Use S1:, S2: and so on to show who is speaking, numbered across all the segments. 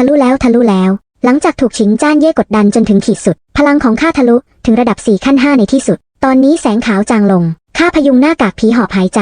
S1: ทะลุแล้วทะลุแล้ว หลังจากถูกฉิงจ้านเย่กดดันจนถึงขีดสุด พลังของข้าทะลุถึงระดับ4ขั้น5ในที่สุด ตอนนี้แสงขาวจางลง ข้าพยุงหน้ากากผีหอบหายใจ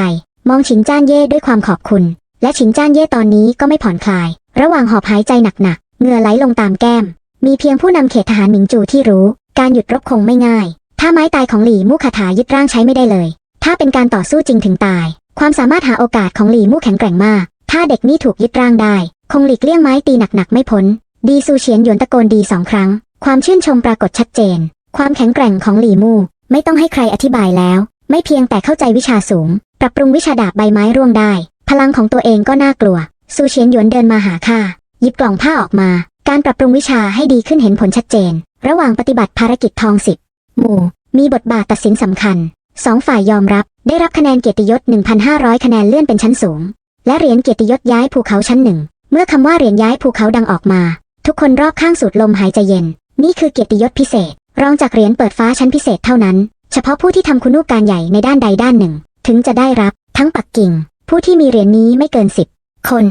S1: มองฉิงจ้านเย่ด้วยความขอบคุณ และฉิงจ้านเย่ตอนนี้ก็ไม่ผ่อนคลาย ระหว่างหอบหายใจหนักๆเหงื่อไหลลงตามแก้ม มีเพียงผู้นำเขตทหารหมิงจูที่รู้ การหยุดรบคงไม่ง่าย ถ้าไม้ตายของหลี่มู่คาถายึดร่างใช้ไม่ได้เลย ถ้าเป็นการต่อสู้จริงถึงตาย ความสามารถหาโอกาสของหลี่มู่แข็งแกร่งมาก ถ้าเด็กนี่ถูกยึดร่างได้ คงหลีกเลี่ยงไม้ตีหนักๆไม่พ้น ดีซูเฉียนหยวนตะโกนดีสองครั้ง ความชื่นชมปรากฏชัดเจน ความแข็งแกร่งของหลี่มู่ไม่ต้องให้ใครอธิบายแล้ว ไม่เพียงแต่เข้าใจวิชาสูง ปรับปรุงวิชาดาบใบไม้ร่วงได้ พลังของตัวเองก็น่ากลัว ซูเฉียนหยวนเดินมาหาข้าหยิบกล่องผ้าออกมา การปรับปรุงวิชาให้ดีขึ้นเห็นผลชัดเจน ระหว่างปฏิบัติภารกิจทองสิบหมู่ มีบทบาทตัดสินสำคัญสองฝ่ายยอมรับ ได้รับคะแนนเกียรติยศ 1,500 คะแนนเลื่อนเป็นชั้นสูง และเหรียญเกียรติยศย้ายภูเขาชั้นหนึ่ง เมื่อคำว่าเหรียญย้ายภูเขาดังออกมา ทุกคนรอบข้างสูดลมหายใจเย็น นี่คือเกียรติยศพิเศษ รองจากเหรียญเปิดฟ้าชั้นพิเศษเท่านั้น เฉพาะผู้ที่ทำคุณูปการใหญ่ในด้านใดด้านหนึ่ง ถึงจะได้รับ ทั้งปักกิ่ง ผู้ที่มีเหรียญนี้ไม่เกินสิบคน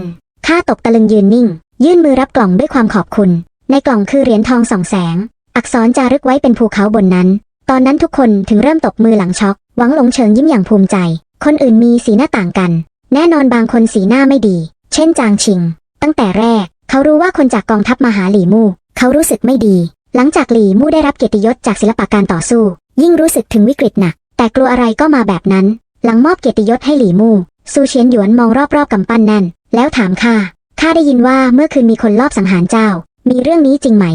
S1: ข้าตกตะลึงยืนนิ่ง ยื่นมือรับกล่องด้วยความขอบคุณ ในกล่องคือเหรียญทองส่องแสง อักษรจารึกไว้เป็นภูเขาบนนั้น ตอนนั้นทุกคนถึงเริ่มตบมือหลังช็อกหวังหลงเฉิงยิ้มอย่างภูมิใจ คนอื่นมีสีหน้าต่างกัน แน่นอนบางคนสีหน้าไม่ดี เช่นจางชิง ตั้งแต่แรก เขารู้ว่าคนจากกองทัพมาหาหลี่มู่ เขารู้สึกไม่ดี หลังจากหลี่มู่ได้รับเกียรติยศจากศิลปะการต่อสู้ ยิ่งรู้สึกถึงวิกฤตหนัก แต่กลัวอะไรก็มาแบบนั้น หลังมอบเกียรติยศให้หลี่มู่ซูเฉียนหยวนมองรอบๆกำปั้นแน่น แล้วถามข้าข้าได้ยินว่าเมื่อคืนมีคนลอบสังหารเจ้า มีเรื่องนี้จริงไหม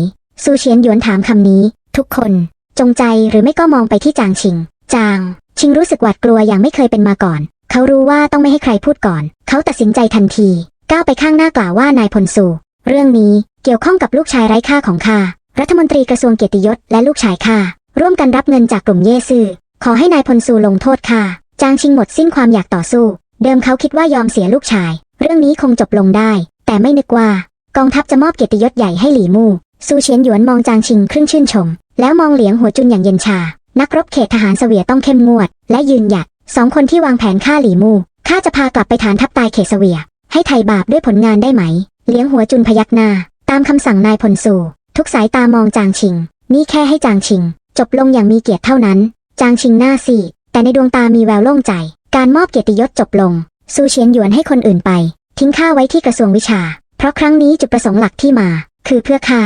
S1: ซูเฉียนหยวนถามคำนี้ ทุกคน จงใจหรือไม่ก็มองไปที่จางชิง จาง ชิงรู้สึกหวาดกลัวอย่างไม่เคยเป็นมาก่อน เขารู้ว่าต้องไม่ให้ใครพูดก่อน เขาตัดสินใจทันที ก้าวไปข้างหน้ากล่าวว่านายพลสูเรื่องนี้เกี่ยวข้องกับลูกชายไร้ค่าของข้ารัฐมนตรีกระทรวงเกียรติยศและลูกชายข้าร่วมกันรับเงินจากกลุ่มเย่ซื่อขอให้นายพลสูลงโทษข้าจางชิงหมดสิ้นความอยากต่อสู้ เดิมเขาคิดว่ายอมเสียลูกชาย เรื่องนี้คงจบลงได้ แต่ไม่นึกว่า กองทัพจะมอบเกียรติยศใหญ่ให้หลี่มู่ซูเฉียนหยวนมองจางชิงครึ่งชื่นชม แล้วมองเหลียงหัวจุนอย่างเย็นชา นักรบเขตทหารเสวียต้องเข้มงวด และยืนหยัดสองคนที่วางแผนฆ่าหลี่มู่ข้าจะพากลับไปฐานทัพตายเขตเสวีย ให้ไถ่บาปด้วยผลงานได้ไหม เลี้ยงหัวจุนพยักหน้า ตามคำสั่งนายพลสู่ ทุกสายตามองจางชิง นี่แค่ให้จางชิง จบลงอย่างมีเกียรติเท่านั้น จางชิงหน้าซีแต่ในดวงตามีแววโล่งใจ การมอบเกียรติยศจบลง ซูเฉียนหยวนให้คนอื่นไป ทิ้งข้าไว้ที่กระทรวงวิชา เพราะครั้งนี้จุดประสงค์หลักที่มา คือเพื่อข้า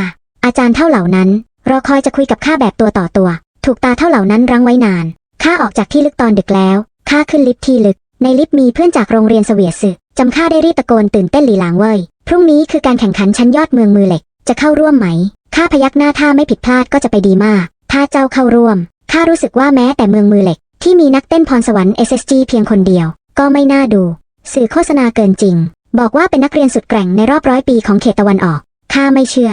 S1: อาจารย์เท่าเหล่านั้น รอคอยจะคุยกับข้าแบบตัวต่อตัว ถูกตาเท่าเหล่านั้นรั้งไว้นานข้าออกจากที่ลึกตอนดึกแล้วข้าขึ้นลิฟต์ที่ลึก ในลิฟต์มีเพื่อนจากโรงเรียนเสวียสึ จำข้าได้รีบตะโกนตื่นเต้นหลีหลางเว่ย พรุ่งนี้คือการแข่งขันชั้นยอดเมืองมือเหล็ก จะเข้าร่วมไหม ข้าพยักหน้าถ้าไม่ผิดพลาดก็จะไปดีมาก ถ้าเจ้าเข้าร่วม ข้ารู้สึกว่าแม้แต่เมืองมือเหล็ก ที่มีนักเต้นพรสวรรค์ SSG เพียงคนเดียว ก็ไม่น่าดู สื่อโฆษณาเกินจริง บอกว่าเป็นนักเรียนสุดแกร่งในรอบร้อยปีของเขตตะวันออก ข้าไม่เชื่อ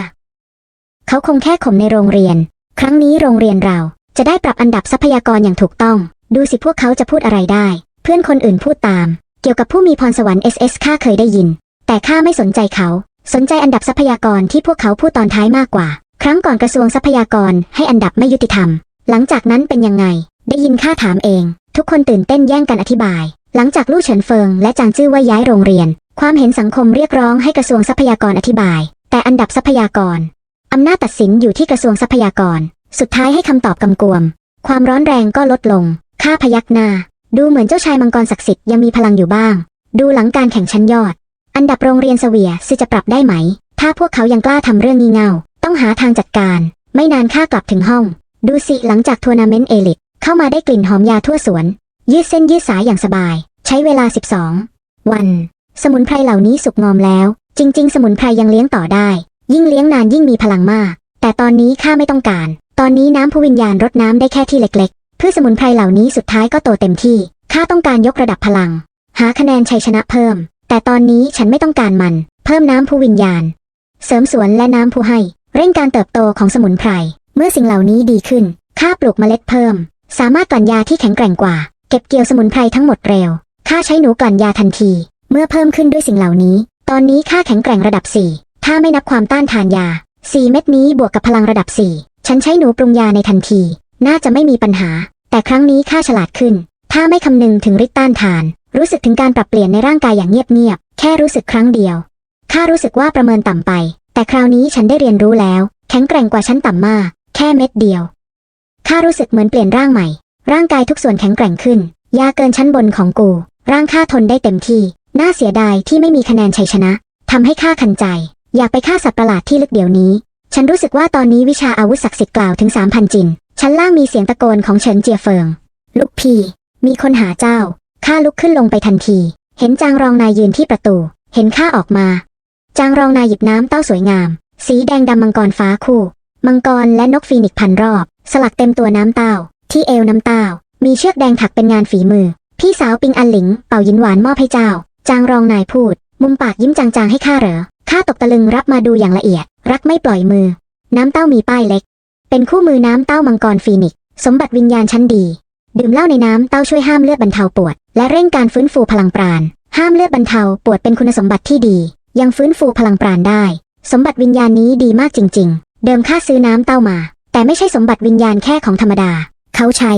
S1: เขาคงแค่ข่มในโรงเรียน ครั้งนี้โรงเรียนเราจะได้ปรับอันดับทรัพยากรอย่างถูกต้อง ดูสิพวกเขาจะพูดอะไรได้ เพื่อนคนอื่นพูดตาม เกี่ยวกับผู้มีพรสวรรค์ SS ข้าเคยได้ยิน แต่ข้าไม่สนใจเขา สนใจอันดับทรัพยากรที่พวกเขาพูดตอนท้ายมากกว่า ครั้งก่อนกระทรวงทรัพยากรให้อันดับไม่ยุติธรรม หลังจากนั้นเป็นยังไง ได้ยินข้าถามเอง ทุกคนตื่นเต้นแย่งกันอธิบาย หลังจากลู่เฉินเฟิงและจางจื้อว่าย้ายโรงเรียน ความเห็นสังคมเรียกร้องให้กระทรวงทรัพยากรอธิบาย แต่อันดับทรัพยากรอำนาจตัดสินอยู่ที่กระทรวงทรัพยากร สุดท้ายให้คำตอบกำกวม ความร้อนแรงก็ลดลง ข้าพยักหน้า ดูเหมือนเจ้าชายมังกรศักดิ์สิทธิ์ยังมีพลังอยู่บ้าง ดูหลังการแข่งชั้นยอด อันดับโรงเรียนเสวียซจะปรับได้ไหม ถ้าพวกเขายังกล้าทำเรื่องงี่เง่า ต้องหาทางจัดการ ไม่นานข้ากลับถึงห้อง ดูสิหลังจากทัวร์นาเมนต์เอลิทเข้ามาได้กลิ่นหอมยาทั่วสวน ยืดเส้นยืดสายอย่างสบาย ใช้เวลา 12 วัน สมุนไพรเหล่านี้สุกงอมแล้ว จริง ๆ สมุนไพรยังเลี้ยงต่อได้ ยิ่งเลี้ยงนานยิ่งมีพลังมาก แต่ตอนนี้ข้าไม่ต้องการ ตอนนี้น้ำผู้วิญญาณรดน้ำได้แค่ที่เล็ก พื่อสมุนไพรเหล่านี้สุดท้ายก็โตเต็มที่ ข้าต้องการยกระดับพลัง หาคะแนนชัยชนะเพิ่ม แต่ตอนนี้ฉันไม่ต้องการมัน เพิ่มน้ำผู้วิญญาณ เสริมสวนและน้ำผู้ให้ เร่งการเติบโตของสมุนไพร เมื่อสิ่งเหล่านี้ดีขึ้น ข้าปลูกเมล็ดเพิ่ม สามารถกลั่นยาที่แข็งแกร่งกว่า เก็บเกี่ยวสมุนไพรทั้งหมดเร็ว ข้าใช้หนูกลั่นยาทันที เมื่อเพิ่มขึ้นด้วยสิ่งเหล่านี้ ตอนนี้ข้าแข็งแกร่งระดับ 4 ถ้าไม่นับความต้านทานยา 4 เม็ดนี้บวกกับพลังระดับ 4 ฉันใช้หนูปรุงยาในทันที น่าจะไม่มีปัญหา แต่ครั้งนี้ข้าฉลาดขึ้น ถ้าไม่คำนึงถึงฤทธิ์ต้านทาน รู้สึกถึงการปรับเปลี่ยนในร่างกายอย่างเงียบๆ แค่รู้สึกครั้งเดียว ข้ารู้สึกว่าประเมินต่ำไป แต่คราวนี้ฉันได้เรียนรู้แล้ว แข็งแกร่งกว่าฉันต่ำมาก แค่เม็ดเดียว ข้ารู้สึกเหมือนเปลี่ยนร่างใหม่ ร่างกายทุกส่วนแข็งแกร่งขึ้น ยาเกินชั้นบนของกู ร่างข้าทนได้เต็มที่ น่าเสียดายที่ไม่มีคะแนนชัยชนะ ทำให้ข้าขันใจ อยากไปฆ่าสัตว์ประหลาดที่ลึกเดี๋ยวนี้ ฉันรู้สึกว่าตอนนี้วิชาอาวุธศักดิ์สิทธิ์กล่าวถึงสามพันจิน ชั้นล่างมีเสียงตะโกนของเฉินเจียเฟิง ลูกพี่ มีคนหาเจ้า ข้าลุกขึ้นลงไปทันที เห็นจางรองนายยืนที่ประตู เห็นข้าออกมา จางรองนายหยิบน้ำเต้าสวยงาม สีแดงดำมังกรฟ้าคู่ มังกรและนกฟีนิกซ์พันรอบ สลักเต็มตัวน้ำเต้า ที่เอวน้ำเต้า มีเชือกแดงถักเป็นงานฝีมือ พี่สาวปิงอันหลิง เป่ายินหวานมอบให้เจ้า จางรองนายพูด มุมปากยิ้มจางๆให้ข้าเหรอข้าตกตะลึงรับมาดูอย่างละเอียด รักไม่ปล่อยมือ น้ำเต้ามีป้ายเล็ก เป็นคู่มือน้ำเต้ามังกรฟีนิกซ์สมบัติวิญญาณชั้นดี ดื่มเหล้าในน้ำเต้าช่วยห้ามเลือดบรรเทาปวด และเร่งการฟื้นฟูพลังปราณ ห้ามเลือดบรรเทาปวดเป็นคุณสมบัติที่ดี ยังฟื้นฟูพลังปราณได้ สมบัติวิญญาณนี้ดีมากจริง ๆ เดิมข้าซื้อน้ำเต้ามา แต่ไม่ใช่สมบัติวิญญาณแค่ของธรรมดา เขาใช้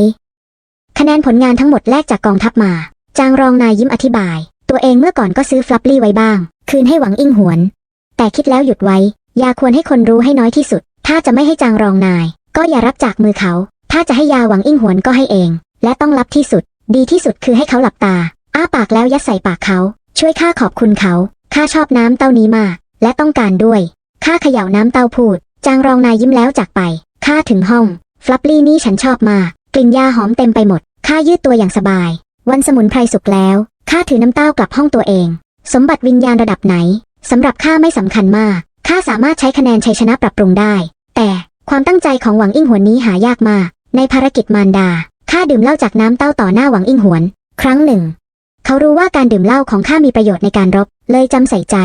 S1: คะแนนผลงานทั้งหมดแลกจากกองทัพมา จางรองนายยิ้มอธิบาย ตัวเองเมื่อก่อนก็ซื้อฟลัปลี่ไว้บ้าง คืนให้หวังอิงหวน แต่คิดแล้วหยุดไว้ยาควรให้คนรู้ให้น้อยที่สุด ถ้าจะไม่ให้จางรองนาย ก็อย่ารับจากมือเขา ถ้าจะให้ยาหวังอิงหวนก็ให้เอง และต้องลับที่สุด ดีที่สุดคือให้เขาหลับตา อ้าปากแล้วยัดใส่ปากเขา ช่วยข้าขอบคุณเขา ข้าชอบน้ำเต้านี้มาก และต้องการด้วย ข้าเขย่าน้ำเต้าพูด จางรองนายยิ้มแล้วจากไป ข้าถึงห้อง ฟลัปลี่นี่ฉันชอบมาก กลิ่นยาหอมเต็มไปหมด ข้ายืดตัวอย่างสบาย วันสมุนไพรสุกแล้ว ข้าถือน้ำเต้ากลับห้องตัวเอง สมบัติวิญญาณระดับไหนสำหรับข้าไม่สำคัญมาก ข้าสามารถใช้คะแนนชัยชนะปรับปรุงได้ แต่ความตั้งใจของหวังอิงหวนนี้หายากมาก ในภารกิจมารดา ข้าดื่มเหล้าจากน้ำเต้าต่อหน้าหวังอิงหวน ครั้งหนึ่ง เขารู้ว่าการดื่มเหล้าของข้ามีประโยชน์ในการรบ เลยจำใส่ใจ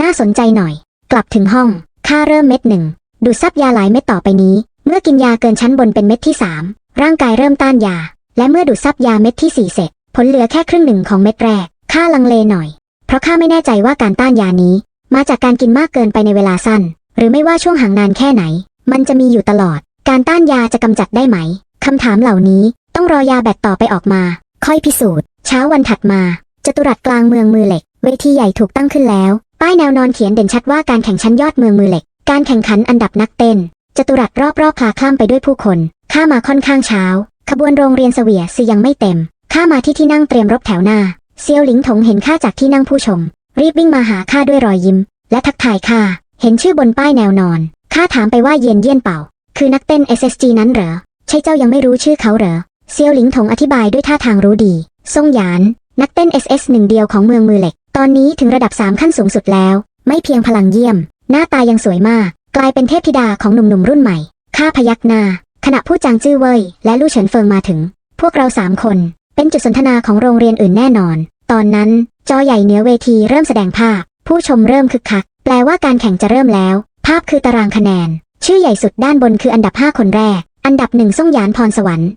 S1: น่าสนใจหน่อย กลับถึงห้อง ข้าเริ่มเม็ดหนึ่ง ดูดซับยาหลายเม็ดต่อไปนี้ เมื่อกินยาเกินชั้นบนเป็นเม็ดที่สามร่างกายเริ่มต้านยา และเมื่อดูดซับยาเม็ดที่สี่เสร็จ ผลเหลือแค่ครึ่งหนึ่งของเม็ดแรก ข้าลังเลหน่อย เพราะข้าไม่แน่ใจว่าการต้านยานี้ มาจากการกินมากเกินไปในเวลาสั้น หรือไม่ว่าช่วงห่างนานแค่ไหน มันจะมีอยู่ตลอด การต้านยาจะกำจัดได้ไหมคำถามเหล่านี้ต้องรอยาแบตต่อไปออกมา ค่อยพิสูจน์ เช้าวันถัดมาจตุรัสกลางเมืองมือเหล็ก เวทีใหญ่ถูกตั้งขึ้นแล้ว ป้ายแนวนอนเขียนเด่นชัดว่าการแข่งชั้นยอดเมืองมือเหล็ก การแข่งขันอันดับนักเต้น จตุรัสรอบๆพลาคล่ำไปด้วยผู้คน ข้ามาค่อนข้างเช้า ขบวนโรงเรียนเสวียซือยังไม่เต็ม ข้ามาที่ที่นั่งเตรียมรบแถวหน้า เซียวหลิงถงเห็นข้าจากที่นั่งผู้ชม รีบวิ่งมาหาข้าด้วยรอยยิ้ม และทักทายข้า เห็นชื่อบนป้ายแนวนอน ข้าถามไปว่าเย็นเยี่ยนเป่า คือนักเต้น SSG นั้นเหรอ ใช่เจ้ายังไม่รู้ชื่อเขาเหรอ เซียวหลิงถงอธิบายด้วยท่าทางรู้ดี ซ่งหยาน นักเต้น SS หนึ่งเดียวของเมืองมือเหล็ก ตอนนี้ถึงระดับ 3 ขั้นสูงสุดแล้ว ไม่เพียงพลังเยี่ยม หน้าตายังสวยมาก กลายเป็นเทพธิดาของหนุ่มๆรุ่นใหม่ ข้าพยักหน้า ขณะผู้จางจื้อเว่ยและลู่เฉินเฟิงมาถึง พวกเราสามคน เป็นจุดสนทนาของโรงเรียนอื่นแน่นอน ตอนนั้น จอใหญ่เหนือเวทีเริ่มแสดงภาพ ผู้ชมเริ่มคึกคัก แปลว่าการแข่งจะเริ่มแล้ว ภาพคือตารางคะแนน ชื่อใหญ่สุดด้านบนคืออันดับ 5 คนแรก อันดับหนึ่งซ่งหยานพรสวรรค์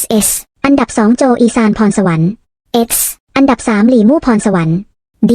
S1: SS อันดับ 2 โจอีซานพรสวรรค์ X อันดับ 3 หลี่มู่พรสวรรค์ D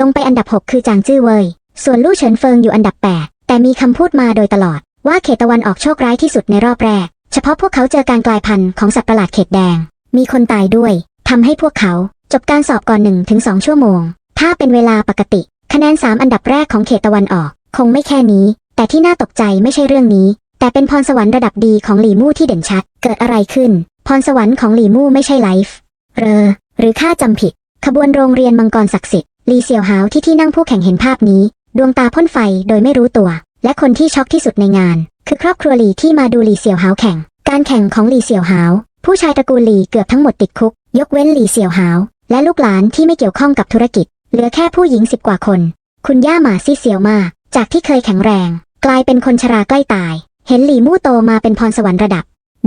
S1: ลงไปอันดับ 6 คือจางจื้อเว่ย ส่วนลู่เฉินเฟิงอยู่อันดับ 8 แต่มีคำพูดมาโดยตลอด ว่าเขตตะวันออกโชคร้ายที่สุดในรอบแรก เฉพาะพวกเขาเจอการกลายพันธุ์ของสัตว์ประหลาดเขตแดง มีคนตายด้วยทำให้พวกเขาจบการสอบก่อน1ถึง2ชั่วโมง ถ้าเป็นเวลาปกติ คะแนน 3 อันดับแรกของเขตตะวันออก คงไม่แค่นี้ แต่ที่น่าตกใจไม่ใช่เรื่องนี้ แต่เป็นพรสวรรค์ระดับดีของหลี่มู่ที่เด่นชัด เกิดอะไรขึ้น พรสวรรค์ของหลี่มู่ไม่ใช่ไลฟ์เรอ หรือข้าจำผิด ขบวนโรงเรียนมังกรศักดิ์สิทธิ์ลีเซียวหาวที่ที่นั่งผู้แข่งเห็นภาพนี้ ดวงตาพ่นไฟโดยไม่รู้ตัว และคนที่ช็อกที่สุดในงาน คือครอบครัวหลี่ที่มาดูหลีเซียวหาวแข่ง การแข่งของหลีเซียวหาวผู้ชายตระกูลหลีเกือบทั้งหมดติดคุก ยกเว้นหลีเซียวหาว และลูกหลานที่ไม่เกี่ยวข้องกับธุรกิจ เหลือแค่ผู้หญิงสิบกว่าคน คุณย่าหมาซี่เซียวมา จากที่เคยแข็งแรง กลายเป็นคนชราใกล้ตาย เห็นหลี่มู่โตมาเป็นพรสวรรค์ระดับ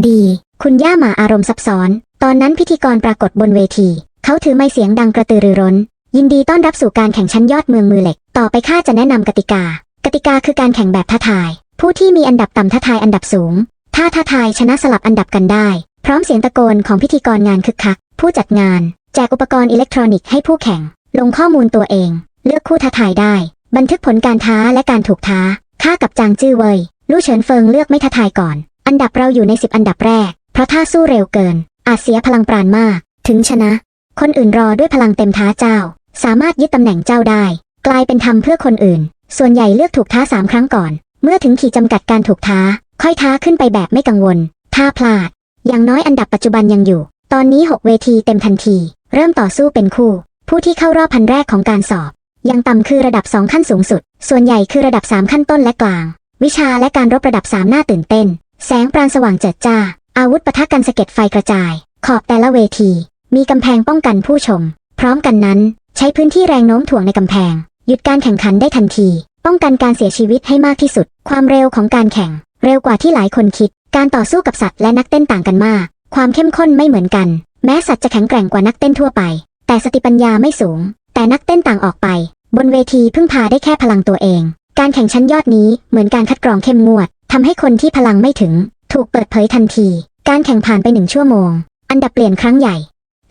S1: ดี คุณย่าหมาอารมณ์ซับซ้อน ตอนนั้นพิธีกรปรากฏบนเวที เขาถือไม้เสียงดังกระตือรือร้น ยินดีต้อนรับสู่การแข่งชั้นยอดเมืองมือเหล็ก ต่อไปข้าจะแนะนำกติกา กติกาคือการแข่งแบบท้าทาย ผู้ที่มีอันดับต่ำท้าทายอันดับสูง ถ้าท้าทายชนะสลับอันดับกันได้ พร้อมเสียงตะโกนของพิธีกรงานคึกคัก ผู้จัดงาน แจกอุปกรณ์อิเล็กทรอนิกส์ให้ผู้แข่ง ลงข้อมูลตัวเอง เลือกคู่ท้าทายได้ บันทึกผลการท้าและการถูกท้าข้ากับจางจื้อเว่ยลู่เฉินเฟิงเลือกไม่ท้าทายก่อน อันดับเราอยู่ในสิบอันดับแรก เพราะถ้าสู้เร็วเกิน อาจเสียพลังปราณมาก ถึงชนะ คนอื่นรอด้วยพลังเต็มท้าเจ้า สามารถยึดตำแหน่งเจ้าได้ กลายเป็นธรรมเพื่อคนอื่น ส่วนใหญ่เลือกถูกท้าสามครั้งก่อน เมื่อถึงขีดจำกัดการถูกท้า ค่อยท้าขึ้นไปแบบไม่กังวล ถ้าพลาด อย่างน้อยอันดับปัจจุบันยังอยู่ ตอนนี้ 6 เวทีเต็มทันที เริ่มต่อสู้เป็นคู่ ผู้ที่เข้ารอบพันแรกของการสอบ ยังต่ำคือระดับ 2 ขั้นสูงสุด ส่วนใหญ่คือระดับ 3 ขั้นต้นและกลาง วิชาและการรบระดับ 3 หน้าตื่นเต้น แสงปราณสว่างเจิดจ้า อาวุธปะทะกันสะเก็ดไฟกระจาย ขอบแต่ละเวที มีกำแพงป้องกันผู้ชม พร้อมกันนั้น ใช้พื้นที่แรงโน้มถ่วงในกำแพง หยุดการแข่งขันได้ทันที ป้องกันการเสียชีวิตให้มากที่สุด ความเร็วของการแข่ง เร็วกว่าที่หลายคนคิด การต่อสู้กับสัตว์และนักเต้นต่างกันมาก ความเข้มข้นไม่เหมือนกัน แม้สัตว์จะแข็งแกร่งกว่านักเต้นทั่วไป แต่สติปัญญาไม่สูง แต่นักเต้นต่างออกไป บนเวทีพึ่งพาได้แค่พลังตัวเอง การแข่งชั้นยอดนี้เหมือนการคัดกรองเข้มงวดทำให้คนที่พลังไม่ถึง ถูกเปิดเผยทันที การแข่งผ่านไปหนึ่งชั่วโมง อันดับเปลี่ยนครั้งใหญ่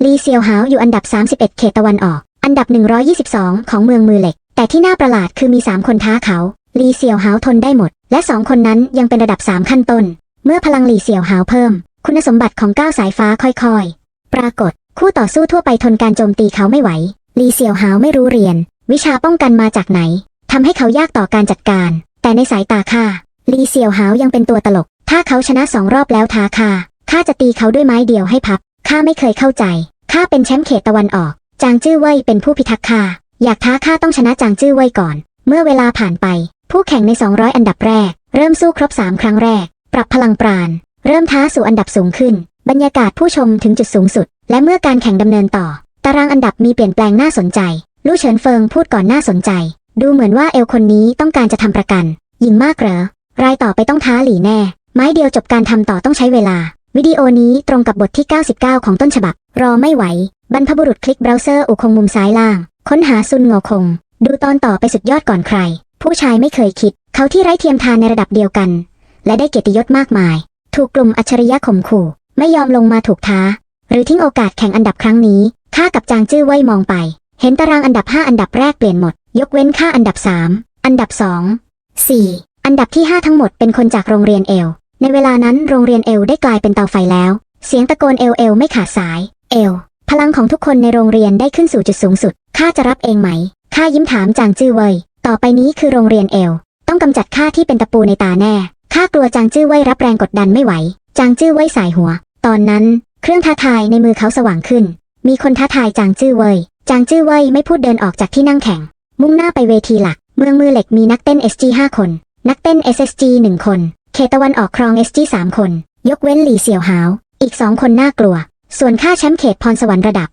S1: ลีเซียวหาวอยู่อันดับ 31 เขตตะวันออก อันดับ 122 ของเมืองมือเหล็ก แต่ที่น่าประหลาดคือมี 3 คนท้าเขา ลีเซียวหาวทนได้หมด และ 2 คนนั้นยังเป็นระดับ 3 ขั้นต้น เมื่อพลังลีเซียวหาวเพิ่ม คุณสมบัติของก้าวสายฟ้าค่อยๆ ปรากฏ คู่ต่อสู้ทั่วไปทนการโจมตีเขาไม่ไหว ลีเซียวหาวไม่รู้เรียน วิชาป้องกันมาจากไหนทำให้เขายากต่อการจัดการ แต่ในสายตาข้าลีเซียวหาวยังเป็นตัวตลก ถ้าเขาชนะสองรอบแล้วท้าข้าข้าจะตีเขาด้วยไม้เดียวให้พับข้าไม่เคยเข้าใจข้าเป็นแชมป์เขตตะวันออก จางจื้อเว่ยเป็นผู้พิทักษ์ข้าอยากท้าข้าต้องชนะจางจื้อเว่ยก่อน เมื่อเวลาผ่านไป ผู้แข่งใน 200 อันดับแรก เริ่มสู้ครบ 3 ครั้งแรก ปรับพลังปราณ เริ่มท้าสู่อันดับสูงขึ้น บรรยากาศผู้ชมถึงจุดสูงสุด และเมื่อการแข่งดำเนินต่อ ตารางอันดับมีเปลี่ยนแปลงน่าสนใจ ลู่เฉินเฟิงพูดก่อนน่าสนใจ ดูเหมือนว่าเอลคนนี้ต้องการจะทำประกัน ยิงมากเหรอ รายต่อไปต้องท้าหลีแน่ ไม้เดียวจบการทำต่อต้องใช้เวลา วิดีโอนี้ตรงกับบทที่ 99 ของต้นฉบับ รอไม่ไหว บรรพบุรุษคลิกเบราว์เซอร์อุคงมุมซ้ายล่าง ค้นหาซุนโงคง ดูตอนต่อไปสุดยอดก่อนใคร ผู้ชายไม่เคยคิด เขาที่ไร้เทียมทานในระดับเดียวกัน และได้เกียรติยศมากมาย ถูกกลุ่มอัจฉริยะข่มขู่ ไม่ยอมลงมาถูกท้า หรือทิ้งโอกาสแข่งอันดับครั้งนี้ข้ากับจางจื้อไว้มองไป เห็นตารางอันดับ 5 อันดับแรกเปลี่ยนหมด ยกเว้นค่าอันดับ 3 อันดับ 2 4 อันดับที่ 5 ทั้งหมดเป็นคนจากโรงเรียนเอล ในเวลานั้นโรงเรียนเอลได้กลายเป็นเตาไฟแล้ว เสียงตะโกนเอลเอลไม่ขาดสาย เอล พลังของทุกคนในโรงเรียนได้ขึ้นสู่จุดสูงสุด ข้าจะรับเองไหม ข้ายิ้มถามจางจื้อเว่ย ต่อไปนี้คือโรงเรียนเอล ต้องกำจัดข้าที่เป็นตะปูในตาแน่ ข้ากลัวจางจื้อเว่ยรับแรงกดดันไม่ไหว จางจื้อเว่ยสายหัว ตอนนั้น เครื่องท้าทายในมือเขาสว่างขึ้น มีคนท้าทายจางจื้อเว่ย จางจื้อเว่ไม่พูดเดินออกจากที่นั่งแข่ง มุ่งหน้าไปเวทีหลัก เมืองมือเหล็กมีนักเต้น SG 5 คน นักเต้น SSG 1 คน เขตตะวันออกครอง SG 3 คน ยกเว้นหลี่เสี่ยวหาว อีกสองคนน่ากลัว ส่วนค่าแชมป์เขตพรสวรรค์ระดับ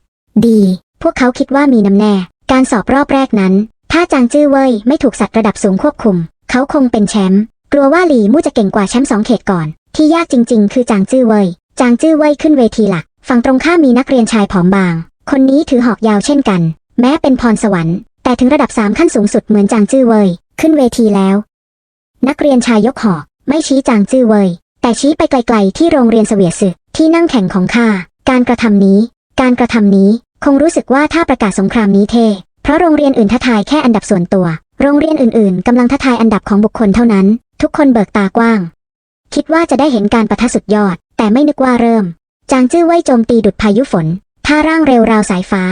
S1: ดี พวกเขาคิดว่ามีน้ำแน่ การสอบรอบแรกนั้น ถ้าจางจื้อเว่ยไม่ถูกสัตว์ระดับสูงควบคุม เขาคงเป็นแชมป์ กลัวว่าหลี่มู่จะเก่งกว่าแชมป์สองเขตก่อน ที่ยากจริง ๆ คือจางจื้อเว่ยจางจื้อเว่ยขึ้นเวทีหลัก ฝั่งตรงข้ามมีนักเรียนชายผอมบาง คนนี้ถือหอกยาวเช่นกัน แม้เป็นพรสวรรค์ แต่ถึงระดับสามขั้นสูงสุดเหมือนจางจื้อเว่ยขึ้นเวทีแล้ว นักเรียนชายยกหอกไม่ชี้จางจื้อเว่ยแต่ชี้ไปไกลๆที่โรงเรียนเสวียสึที่นั่งแข่งของข้าการกระทำนี้ การกระทำนี้คงรู้สึกว่าถ้าประกาศสงครามนี้เท เพราะโรงเรียนอื่นท้าทายแค่อันดับส่วนตัว โรงเรียนอื่นๆกำลังท้าทายอันดับของบุคคลเท่านั้น ทุกคนเบิกตากว้าง คิดว่าจะได้เห็นการประทะสุดยอด แต่ไม่นึกว่าเริ่ม จางจื้อไว้โจมตีดุดพายุฝน ท่าร่างเร็วราวสายฟ้า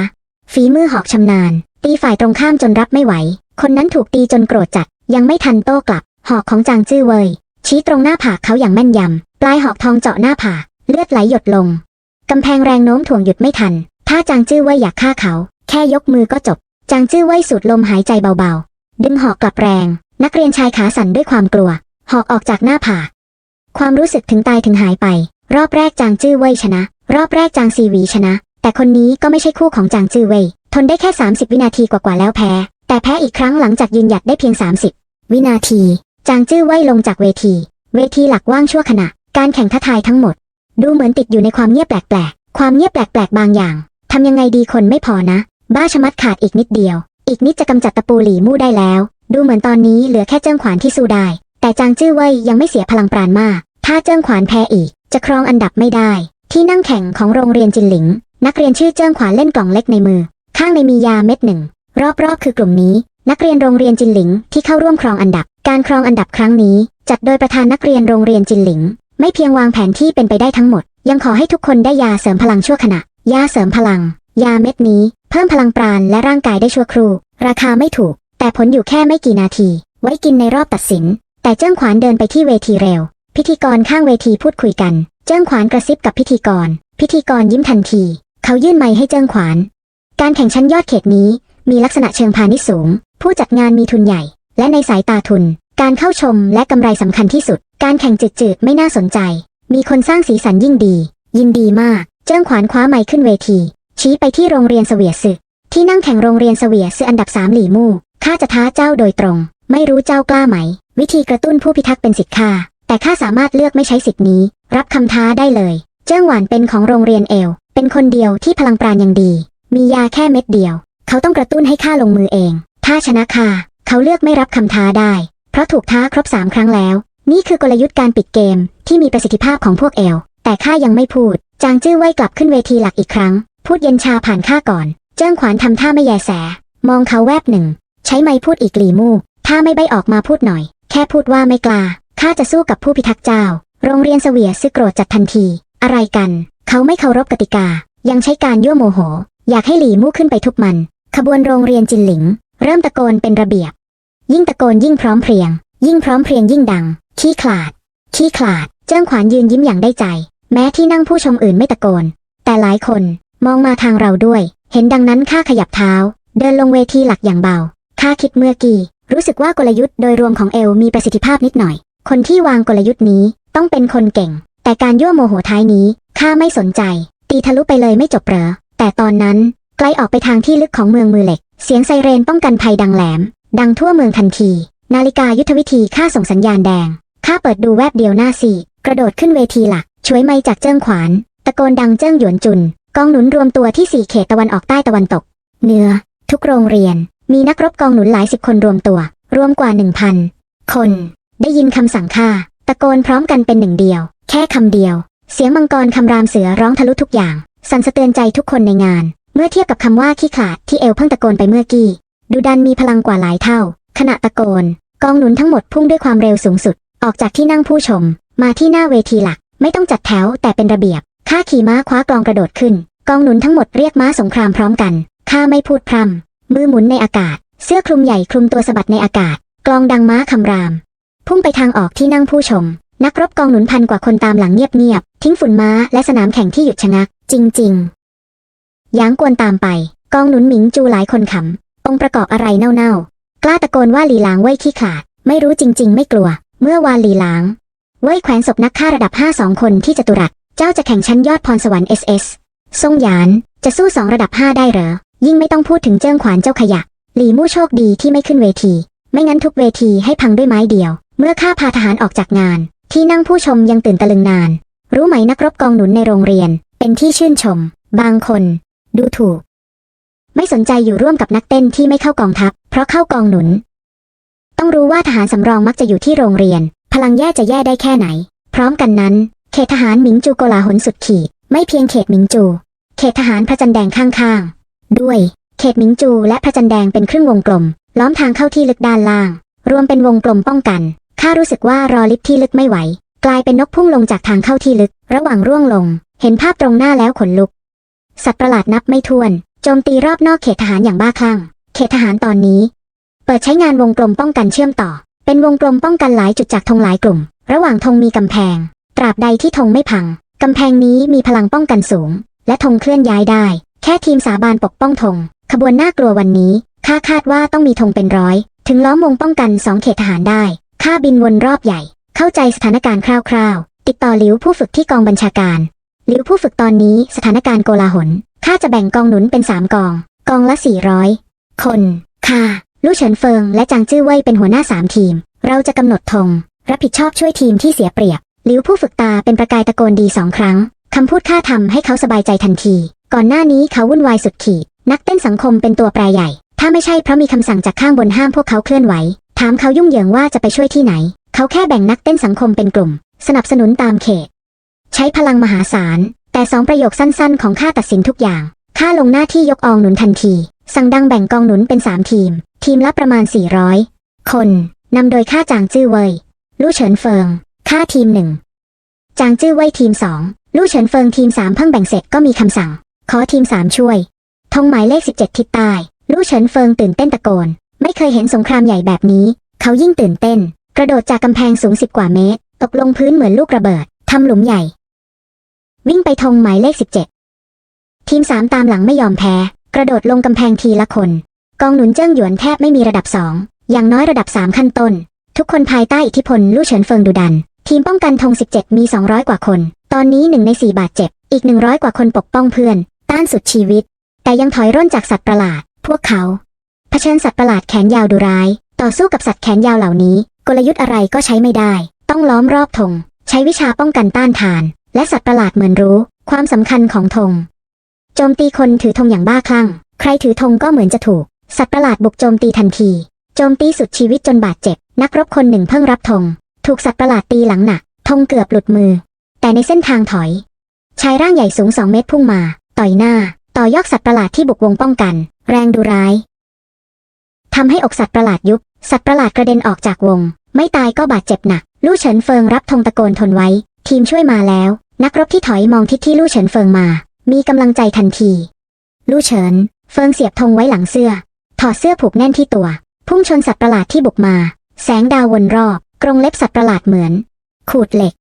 S1: ฝีมือหอกชำนาญ ตีฝ่ายตรงข้ามจนรับไม่ไหว คนนั้นถูกตีจนโกรธจัด ยังไม่ทันโต้กลับ หอกของจางจื้อเวยชี้ตรงหน้าผากเขาอย่างแม่นยำ ปลายหอกทองเจาะหน้าผาก เลือดไหลหยดลง กำแพงแรงโน้มถ่วงหยุดไม่ทัน ถ้าจางจื้อเว่ยอยากฆ่าเขา แค่ยกมือก็จบ จางจื้อเว่ยสูดลมหายใจเบาๆ ดึงหอกกลับแรง นักเรียนชายขาสั่นด้วยความกลัว หอกออกจากหน้าผาก ความรู้สึกถึงตายถึงหายไป รอบแรกจางจื้อเว่ยชนะ รอบแรกจางซีหวีชนะ แต่คนนี้ก็ไม่ใช่คู่ของจางจื้อเว่ยทนได้แค่ 30 วินาทีกว่าๆแล้วแพ้ แต่แพ้อีกครั้งหลังจากยืนหยัดได้เพียง 30 วินาที จางจื้อเว่ยลงจากเวที เวทีหลักว่างชั่วขณะ การแข่งท้าทายทั้งหมด ดูเหมือนติดอยู่ในความเงียบแปลกๆ ความเงียบแปลกๆ บางอย่างทำยังไงดีคนไม่พอนะ บ้าชะมัดขาดอีกนิดเดียว อีกนิดจะกำจัดตะปูหลีมู่ได้แล้ว ดูเหมือนตอนนี้เหลือแค่เจิ้งขวานที่สู้ได้ แต่จางจื้อเว่ยยังไม่เสียพลังปราณมาก ถ้าเจิ้งขวานแพ้อีก จะครองอันดับไม่ได้ ที่นั่งแข่งของโรงเรียนจินหลิง นักเรียนชื่อเจิ้งขวานเล่นกล่องเล็กในมือ ข้างในมียาเม็ดหนึ่ง รอบๆ คือกลุ่มนี้ นักเรียนโรงเรียนจินหลิงที่เข้าร่วมครองอันดับ การครองอันดับครั้งนี้ จัดโดยประธานนักเรียนโรงเรียนจินหลิง ไม่เพียงวางแผนที่เป็นไปได้ทั้งหมด ยังขอให้ทุกคนได้ยาเสริมพลังชั่วขณะ ยาเสริมพลัง ยาเม็ดนี้ เพิ่มพลังปราณและร่างกายได้ชั่วครู่ ราคาไม่ถูก แต่ผลอยู่แค่ไม่กี่นาที ไว้กินในรอบตัดสิน แต่เจิ้งขวานเดินไปที่เวทีเร็ว พิธีกรข้างเวทีพูดคุยกัน เจิ้งขวานกระซิบกับพิธีกรพิธีกรยิ้มทันที เขายื่นไมค์ให้เจิ้งขวาน การแข่งชั้นยอดเขตนี้ มีลักษณะเชิงพาณิชย์สูง ผู้จัดงานมีทุนใหญ่ และในสายตาทุน การเข้าชมและกำไรสำคัญที่สุด การแข่งจืดๆ ไม่น่าสนใจ มีคนสร้างสีสันยิ่งดี ยินดีมาก เจิ้งขวานคว้าไมค์ขึ้นเวที ชี้ไปที่โรงเรียนเสวียสึที่นั่งแข่งโรงเรียนเสวียสึอันดับสามหลี่มู่ข้าจะท้าเจ้าโดยตรง ไม่รู้เจ้ากล้าไหม วิธีกระตุ้นผู้พิทักษ์เป็นสิทธิ์ข้าแต่ข้าสามารถเลือกไม่ใช้สิทธินี้ รับคำท้าได้เลย เจิ้งหวานเป็นของโรงเรียนเอล เป็นคนเดียวที่พลังปราณยังดี มียาแค่เม็ดเดียว เขาต้องกระตุ้นให้ข้าลงมือเอง ถ้าชนะข้าเขาเลือกไม่รับคำท้าได้ เพราะถูกท้าครบสามครั้งแล้ว นี่คือกลยุทธ์การปิดเกมที่มีประสิทธิภาพของพวกเอล แต่ข้ายังไม่พูด จางจื้อไว้กลับขึ้นเวทีหลักอีกครั้ง พูดเย็นชาผ่านข้าก่อน เจิ้งขวานทำท่าไม่แยแส มองเขาแวบหนึ่ง ใช้ไม้พูดอีกหลีมู่ถ้าไม่ใบออกมาพูดหน่อย แค่พูดว่าไม่กล้าข้าจะสู้กับผู้พิทักษ์เจ้า โรงเรียนเสวียซึโกรธจัดทันที อะไรกัน เขาไม่เคารพกติกา ยังใช้การยั่วโมโห อยากให้หลีมู่ขึ้นไปทุบมัน ขบวนโรงเรียนจินหลิง เริ่มตะโกนเป็นระเบียบ ยิ่งตะโกนยิ่งพร้อมเพรียง ยิ่งพร้อมเพรียงยิ่งดัง ขี้ขลาด ขี้ขลาด เจิ้งขวานยืนยิ้มอย่างได้ใจ แม้ที่นั่งผู้ชมอื่นไม่ตะโกน แต่หลายคนมองมาทางเราด้วย เห็นดังนั้นข้าขยับเท้า เดินลงเวทีหลักอย่างเบา ข้าคิดเมื่อกี้ รู้สึกว่ากลยุทธ์โดยรวมของเอลมีประสิทธิภาพนิดหน่อย คนที่วางกลยุทธ์นี้ต้องเป็นคนเก่ง แต่การยั่วโมโหท้ายนี้ ข้าไม่สนใจ ตีทะลุไปเลยไม่จบเหรอ แต่ตอนนั้น ไกลออกไปทางที่ลึกของเมืองมือเหล็ก เสียงไซเรนป้องกันภัยดังแหลม ดังทั่วเมืองทันที นาฬิกายุทธวิธีข้าส่งสัญญาณแดง ข้าเปิดดูแวบเดียวหน้าซีดกระโดดขึ้นเวทีหลัก ช่วยไม้จากเจิ้งขวาน ตะโกนดังเจิ้งหยวนจุน กองหนุนรวมตัวที่สี่เขตตะวันออกใต้ตะวันตก เนื้อ ทุกโรงเรียน มีนักรบกองหนุนหลายสิบคนรวมตัว รวมกว่าหนึ่งพันคน ได้ยินคำสั่งข้า ตะโกนพร้อมกันเป็นหนึ่งเดียว แค่คำเดียว เสียงมังกรคำรามเสือร้องทะลุทุกอย่าง สั่นสะเตือนใจทุกคนในงาน เมื่อเทียบกับคำว่าขี้ขาดที่เอลเพิ่งตะโกนไปเมื่อกี้ ดูดันมีพลังกว่าหลายเท่า ขณะตะโกน กองหนุนทั้งหมดพุ่งด้วยความเร็วสูงสุด ออกจากที่นั่งผู้ชม มาที่หน้าเวทีหลัก ไม่ต้องจัดแถวแต่เป็นระเบียบ ข้าขี่ม้าคว้ากลองกระโดดขึ้น กองหนุนทั้งหมดเรียกม้าสงครามพร้อมกัน ข้าไม่พูดพร่ำ มือหมุนในอากาศ เสื้อคลุมใหญ่คลุมตัวสะบัดในอากาศ กลองดังม้าคำราม พุ่งไปทางออกที่นั่งผู้ชม นักรบกองหนุนพันกว่าคนตามหลังเงียบๆทิ้งฝุ่นม้าและสนามแข่งที่หยุดชะงัก จริงๆหยางกวนตามไป กองหนุนหมิงจูหลายคนขำองค์ประกอบอะไรเน่าๆ กล้าตะโกนว่าหลีหลางเว่ยขี้ขลาด ไม่รู้จริง ๆ ไม่กลัว เมื่อวานหลีหลาง เว่ยแขวนศพนักฆ่าระดับ5 2คนที่จตุรัสเจ้าจะแข่งชั้นยอดพรสวรรค์ SS ทรงหยานจะสู้สองระดับ5ได้เหรอยิ่งไม่ต้องพูดถึงเจิ้งขวานเจ้าขยะหลีมู่โชคดีที่ไม่ขึ้นเวที ไม่งั้นทุกเวทีให้พังด้วยไม้เดียว เมื่อข้าพาทหารออกจากงาน ที่นั่งผู้ชมยังตื่นตะลึงนาน รู้ไหมนักรบกองหนุนในโรงเรียน เป็นที่ชื่นชม บางคน ดูถูก ไม่สนใจอยู่ร่วมกับนักเต้นที่ไม่เข้ากองทัพ เพราะเข้ากองหนุน ต้องรู้ว่าทหารสำรองมักจะอยู่ที่โรงเรียน พลังแย่จะแย่ได้แค่ไหน พร้อมกันนั้น เขตทหารหมิงจูโกลาหลสุดขีด ไม่เพียงเขตหมิงจู เขตทหารพระจันแดงข้างๆ ด้วย เขตหมิงจูและพระจันแดงเป็นครึ่งวงกลม ล้อมทางเข้าที่ลึกด้านล่าง รวมเป็นวงกลมป้องกัน ข้ารู้สึกว่ารอลิฟที่ลึกไม่ไหว กลายเป็นนกพุ่งลงจากทางเข้าที่ลึก ระหว่างร่วงลง เห็นภาพตรงหน้าแล้วขนลุก สัตว์ประหลาดนับไม่ถ้วน โจมตีรอบนอกเขตทหารอย่างบ้าคลั่ง เขตทหารตอนนี้ เปิดใช้งานวงกลมป้องกันเชื่อมต่อ เป็นวงกลมป้องกันหลายจุดจากธงหลายกลุ่ม ระหว่างธงมีกำแพง ตราบใดที่ธงไม่พัง กำแพงนี้มีพลังป้องกันสูง และธงเคลื่อนย้ายได้ แค่ทีมสาบานปกป้องธง ขบวนน่ากลัววันนี้ข้าคาดว่าต้องมีธงเป็นร้อย ถึงล้อมวงป้องกันสองเขตทหารได้ ข้าบินวนรอบใหญ่ เข้าใจสถานการณ์คร่าวๆ ติดต่อหลิวผู้ฝึกที่กองบัญชาการ หลิวผู้ฝึกตอนนี้สถานการณ์โกลาหล ข้าจะแบ่งกองหนุนเป็นสามกอง กองละสี่ร้อยคน ค่ะ ลู่เฉินเฟิงและจางจื้อเว่ยเป็นหัวหน้าสามทีม เราจะกำหนดธง รับผิดชอบช่วยทีมที่เสียเปรียบ หลิวผู้ฝึกตาเป็นประกายตะโกนดีสองครั้ง คำพูดข้าทำให้เขาสบายใจทันที ก่อนหน้านี้เขาวุ่นวายสุดขีด นักเต้นสังคมเป็นตัวแปรใหญ่ ถ้าไม่ใช่เพราะมีคำสั่งจากข้างบนห้ามพวกเขาเคลื่อนไหว ถามเขายุ่งเหยิงว่าจะไปช่วยที่ไหน เขาแค่แบ่งนักเต้นสังคมเป็นกลุ่ม สนับสนุนตามเขต ใช้พลังมหาศาล แต่สองประโยคสั้นๆ ของข้าตัดสินทุกอย่างข้าลงหน้าที่ยกอองหนุนทันที สั่งดังแบ่งกองหนุนเป็นสามทีม ทีมละประมาณ 400 คนนำโดยข้าจางจื้อเว่ยลู่เฉินเฟิงข้าทีมหนึ่งจางจื้อเวยทีมสองลู่เฉินเฟิงทีมสามเพิ่งแบ่งเสร็จก็มีคำสั่ง ขอทีมสามช่วยธงหมายเลข 17 ทิศใต้ลู่เฉินเฟิงตื่นเต้นตะโกน ไม่เคยเห็นสงครามใหญ่แบบนี้ เขายิ่งตื่นเต้น กระโดดจากกำแพงสูงสิบกว่าเมตร ตกลงพื้นเหมือนลูกระเบิด ทำหลุมใหญ่ วิ่งไปธงหมายเลขสิบเจ็ดทีมสามตามหลังไม่ยอมแพ้ กระโดดลงกำแพงทีละคน กองหนุนเจิ้งหยวนแทบไม่มีระดับสองอย่างน้อยระดับสามขั้นต้น ทุกคนภายใต้อิทธิพลลู่เฉินเฟิงดุดัน ทีมป้องกันธง17มี200กว่าคน ตอนนี้หนึ่งในสี่บาดเจ็บ อีก100กว่าคนปกป้องเพื่อน ต้านสุดชีวิต แต่ยังถอยร่นจากสัตว์ประหลาด พวกเขา เผชิญสัตว์ประหลาดแขนยาวดุร้าย ต่อสู้กับสัตว์แขนยาวเหล่านี้ กลยุทธ์อะไรก็ใช้ไม่ได้ ต้องล้อมรอบธงใช้วิชาป้องกันต้านทาน และสัตว์ประหลาดเหมือนรู้ ความสำคัญของธงโจมตีคนถือธงอย่างบ้าคลั่ง ใครถือธงก็เหมือนจะถูก สัตว์ประหลาดบุกโจมตีทันที โจมตีสุดชีวิตจนบาดเจ็บ นักรบคนหนึ่งเพิ่งรับธงถูกสัตว์ประหลาดตีหลังหนักธงเกือบหลุดมือ แต่ในเส้นทางถอย ชายร่างใหญ่สูงสองเมตรพุ่งมา ต่อยหน้า ต่อยอกสัตว์ประหลาดที่บุกวงป้องกัน แรงดูร้าย ทำให้อกสัตว์ประหลาดยุบ สัตว์ประหลาดกระเด็นออกจากวง ไม่ตายก็บาดเจ็บหนัก ลู่เฉินเฟิงรับธงตะโกนทนไว้ ทีมช่วยมาแล้ว นักรบที่ถอยมองทิศที่ลู่เฉินเฟิงมา มีกำลังใจทันที ลู่เฉิน เฟิงเสียบธงไว้หลังเสื้อ ถอดเสื้อผูกแน่นที่ตัว พุ่งชนสัตว์ประหลาดที่บุกมา แสงดาววนรอบ กรงเล็บสัตว์ประหลาดเหมือน ขูดเหล็ก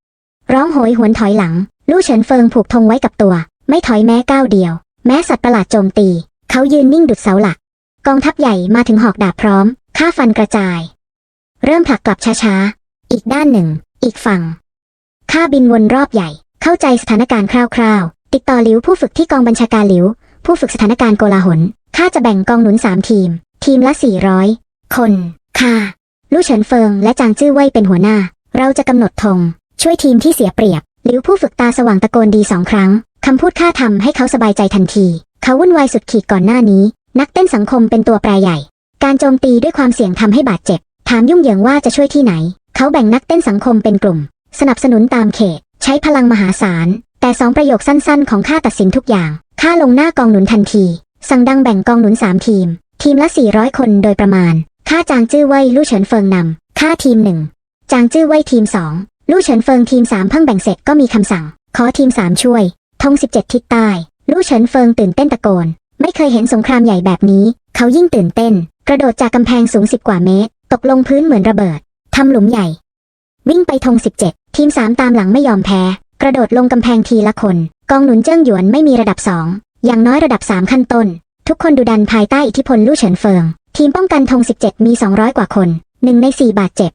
S1: ร้องโหยหวนถอยหลัง ลู่เฉินเฟิงผูกธงไว้กับตัว ไม่ถอยแม้ก้าวเดียว แม้สัตว์ประหลาดโจมตี เขายืนนิ่งดุดเสาหลัก กองทัพใหญ่มาถึงหอกดาบพร้อมฆ่าฟันกระจาย เริ่มผลักกลับช้าๆ อีกด้านหนึ่ง อีกฝั่งข้าบินวนรอบใหญ่ เข้าใจสถานการณ์คร่าวๆ ติดต่อหลิวผู้ฝึกที่กองบัญชาการหลิว ผู้ฝึกสถานการณ์โกลาหลข้าจะแบ่งกองหนุนสามทีม ทีมละ400คนค่ะลู่เฉินเฟิงและจางจื้อเว่ยเป็นหัวหน้า เราจะกำหนดธงช่วยทีมที่เสียเปรียบหลิวผู้ฝึกตาสว่างตะโกนดีสองครั้งคำพูดข้าทำให้เขาสบายใจทันที เขาวุ่นวายสุดขีดก่อนหน้านี้ นักเต้นสังคมเป็นตัวแปรใหญ่ การโจมตีด้วยความเสี่ยงทำให้บาดเจ็บ ถามยุ่งเหยิงว่าจะช่วยที่ไหน เขาแบ่งนักเต้นสังคมเป็นกลุ่ม สนับสนุนตามเขต ใช้พลังมหาศาล แต่สองประโยคสั้น ๆ ของข้าตัดสินทุกอย่างข้าลงหน้ากองหนุนทันที สั่งดังแบ่งกองหนุนสามทีม ทีมละ 400 คนโดยประมาณข้าจางจื้อเว่ยลู่เฉินเฟิงนำข้าทีมหนึ่งจางจื้อเว่ยทีมสองลู่เฉินเฟิงทีมสามเพิ่งแบ่งเสร็จก็มีคำสั่ง ขอทีมสามช่วยธง17 ทิศใต้ลู่เฉินเฟิงตื่นเต้นตะโกน ไม่เคยเห็นสงครามใหญ่แบบนี้ เขายิ่งตื่นเต้น กระโดดจากกำแพงสูงสิบกว่าเมตร ตกลงพื้นเหมือนระเบิด ทำหลุมใหญ่ วิ่งไปธง17 ทีมสามตามหลังไม่ยอมแพ้ กระโดดลงกำแพงทีละคน กองหนุนเจิ้งหยวนไม่มีระดับสองอย่างน้อยระดับสามขั้นต้น ทุกคนดูดันภายใต้อิทธิพลลู่เฉินเฟิง ทีมป้องกันธง17 มี 200 กว่าคนหนึ่งในสี่บาดเจ็บ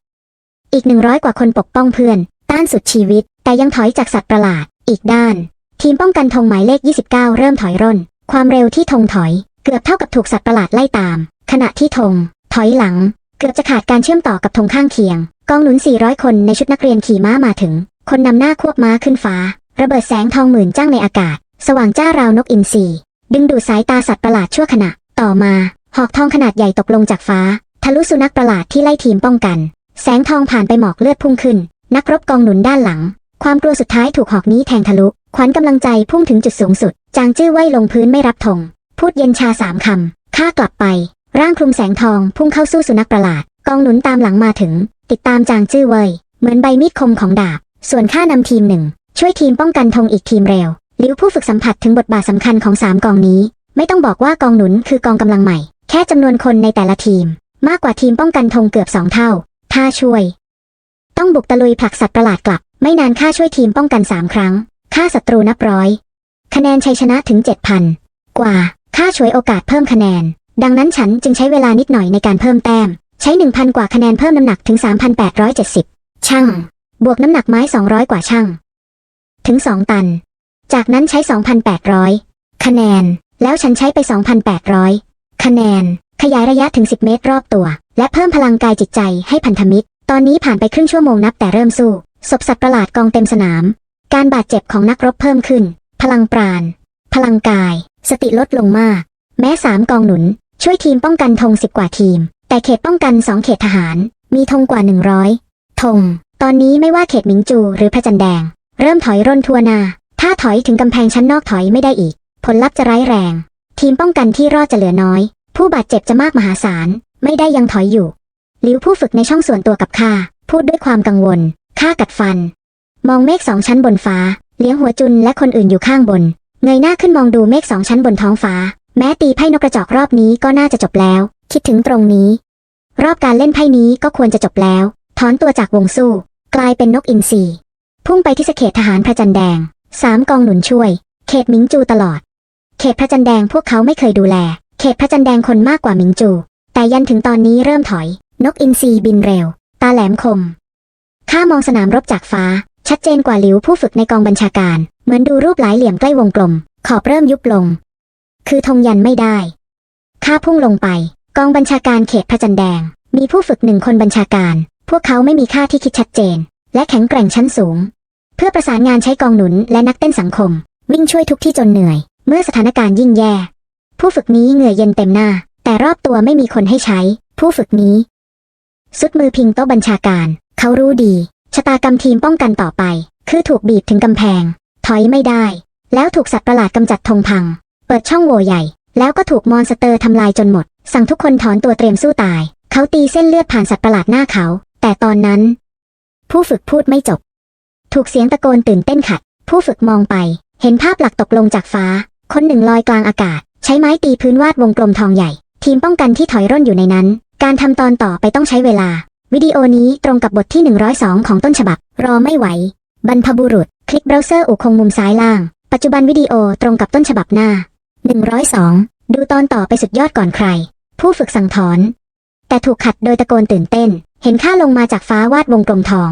S1: อีก 100 กว่าคนปกป้องเพื่อน ต้านสุดชีวิต แต่ยังถอยจากสัตว์ประหลาด อีกด้าน ทีมป้องกันธงหมายเลข 29 เริ่มถอยร่น ความเร็วที่ธงถอย เกือบเท่ากับถูกสัตว์ประหลาดไล่ตาม ขณะที่ธงถอยหลัง เกือบจะขาดการเชื่อมต่อกับธงข้างเคียง กองหนุน 400 คนในชุดนักเรียนขี่ม้ามาถึง คนนำหน้าควบม้าขึ้นฟ้า ระเบิดแสงทองหมื่นจ้างในอากาศ สว่างจ้าราวนกอินทรีดึงดูดสายตาสัตว์ประหลาดชั่วขณะ ต่อมา หอกทองขนาดใหญ่ตกลงจากฟ้า ทะลุสุนัขประหลาดที่ไล่ทีมป้องกัน แสงทองผ่านไปหมอกเลือดพุ่งขึ้น นักรบกองหนุนด้านหลัง ความกลัวสุดท้ายถูกหอกนี้แทงทะลุ ขวัญกำลังใจพุ่งถึงจุดสูงสุด จางจื้อไว้ลงพื้นไม่รับธงพูดเย็นชาสามคำข้ากลับไป ร่างคลุมแสงทองพุ่งเข้าสู้สุนัขประหลาด กองหนุนตามหลังมาถึง ติดตามจางจื้อเว่ยเหมือนใบมีดคมของดาบ ส่วนข้านำทีมหนึ่ง ช่วยทีมป้องกันธงอีกทีมเร็วหลิวผู้ฝึกสัมผัสถึงบทบาทสำคัญของสามกองนี้ ไม่ต้องบอกว่ากองหนุนคือกองกำลังใหม่ แค่จำนวนคนในแต่ละทีม มากกว่าทีมป้องกันธงเกือบสองเท่าถ้าช่วย ต้องบุกตะลุยผลักสัตว์ประหลาดกลับ ไม่นานข้าช่วยทีมป้องกันสามครั้งฆ่าศัตรูนับร้อย คะแนนชัยชนะถึงเจ็ดพันกว่าข้าช่วยโอกาสเพิ่มคะแนน ดังนั้นฉันจึงใช้เวลานิดหน่อยในการเพิ่มแต้ม ใช้หนึ่งพันกว่าคะแนนเพิ่มน้ำหนักถึงสามพันแปดร้อยเจ็ดสิบช่าง บวกน้ำหนักไม้สองร้อยกว่าช่าง ถึงสองตัน จากนั้นใช้สองพันแปดร้อยคะแนน แล้วฉันใช้ไปสองพันแปดร้อยคะแนน ขยายระยะถึง 10 เมตรรอบตัว และเพิ่มพลังกายจิตใจให้พันธมิตร ตอนนี้ผ่านไปครึ่งชั่วโมงนับแต่เริ่มสู้ศพสัตว์ประหลาดกองเต็มสนาม การบาดเจ็บของนักรบเพิ่มขึ้น พลังปราณ พลังกาย สติลดลงมาก แม้สามกองหนุน ช่วยทีมป้องกันธงสิบกว่าทีม แต่เขตป้องกันสองเขตทหาร มีธงกว่าหนึ่งร้อยธง ตอนนี้ไม่ว่าเขตหมิงจูหรือพระจันแดง เริ่มถอยร่นทัวนา ถ้าถอยถึงกำแพงชั้นนอกถอยไม่ได้อีก ผลลัพธ์จะร้ายแรง ทีมป้องกันที่รอดจะเหลือน้อย ผู้บาดเจ็บจะมากมหาศาล ไม่ได้ยังถอยอยู่หลิวผู้ฝึกในช่องส่วนตัวกับข้าพูดด้วยความกังวลข้ากัดฟัน มองเมฆสองชั้นบนฟ้า เลี้ยงหัวจุนและคนอื่นอยู่ข้างบน เงยหน้าขึ้นมองดูเมฆสองชั้นบนท้องฟ้า แม้ตีไพ่นกกระจอกรอบนี้ก็น่าจะจบแล้ว คิดถึงตรงนี้ รอบการเล่นไพ่นี้ก็ควรจะจบแล้ว ถอนตัวจากวงสู้ กลายเป็นนกอินทรีพุ่งไปที่สเขตทหารพระจันทร์แดงสามกองหนุนช่วย เขตหมิงจูตลอด เขตพระจันทร์แดงพวกเขาไม่เคยดูแล เขตพระจันทร์แดงคนมากกว่าหมิงจู แต่ยันถึงตอนนี้เริ่มถอย นกอินทรีบินเร็ว ตาแหลมคม ข้ามองสนามรบจากฟ้า ชัดเจนกว่าหลิวผู้ฝึกในกองบัญชาการ เหมือนดูรูปหลายเหลี่ยมใกล้วงกลม ขอบเริ่มยุบลง คือธงยันไม่ได้ ข้าพุ่งลงไป กองบัญชาการเขตพระจันด์แดง มีผู้ฝึกหนึ่งคนบัญชาการ พวกเขาไม่มีค่าที่คิดชัดเจน และแข็งแกร่งชั้นสูง เพื่อประสานงานใช้กองหนุนและนักเต้นสังคม วิ่งช่วยทุกที่จนเหนื่อย เมื่อสถานการณ์ยิ่งแย่ ผู้ฝึกนี้เหงื่อเย็นเต็มหน้า แต่รอบตัวไม่มีคนให้ใช้ ผู้ฝึกนี้สุดมือพิงโต๊ะบัญชาการ เขารู้ดี ชะตากรรมทีมป้องกันต่อไป คือถูกบีบถึงกำแพง ถอยไม่ได้ แล้วถูกสัตว์ประหลาดกำจัดธงพัง เปิดช่องโหว่ใหญ่ แล้วก็ถูกมอนสเตอร์ทำลายจนหมด สั่งทุกคนถอนตัวเตรียมสู้ตาย เขาตีเส้นเลือดผ่านสัตว์ประหลาดหน้าเขา แต่ตอนนั้น ผู้ฝึกพูดไม่จบ ถูกเสียงตะโกนตื่นเต้นขัด ผู้ฝึกมองไป เห็นภาพหลักตกลงจากฟ้า คนหนึ่งลอยกลางอากาศ ใช้ไม้ตีพื้นวาดวงกลมทองใหญ่ ทีมป้องกันที่ถอยร่นอยู่ในนั้น การทำตอนต่อไปต้องใช้เวลา วิดีโอนี้ตรงกับบทที่ 102 ของต้นฉบับ รอไม่ไหว บรรพบุรุษ คลิกเบราว์เซอร์อุคงมุมซ้ายล่าง ปัจจุบันวิดีโอตรงกับต้นฉบับหน้า 102 ดูตอนต่อไปสุดยอดก่อนใคร ผู้ฝึกสั่งถอน แต่ถูกขัดโดยตะโกนตื่นเต้น เห็นข้าลงมาจากฟ้าวาดวงกลมทอง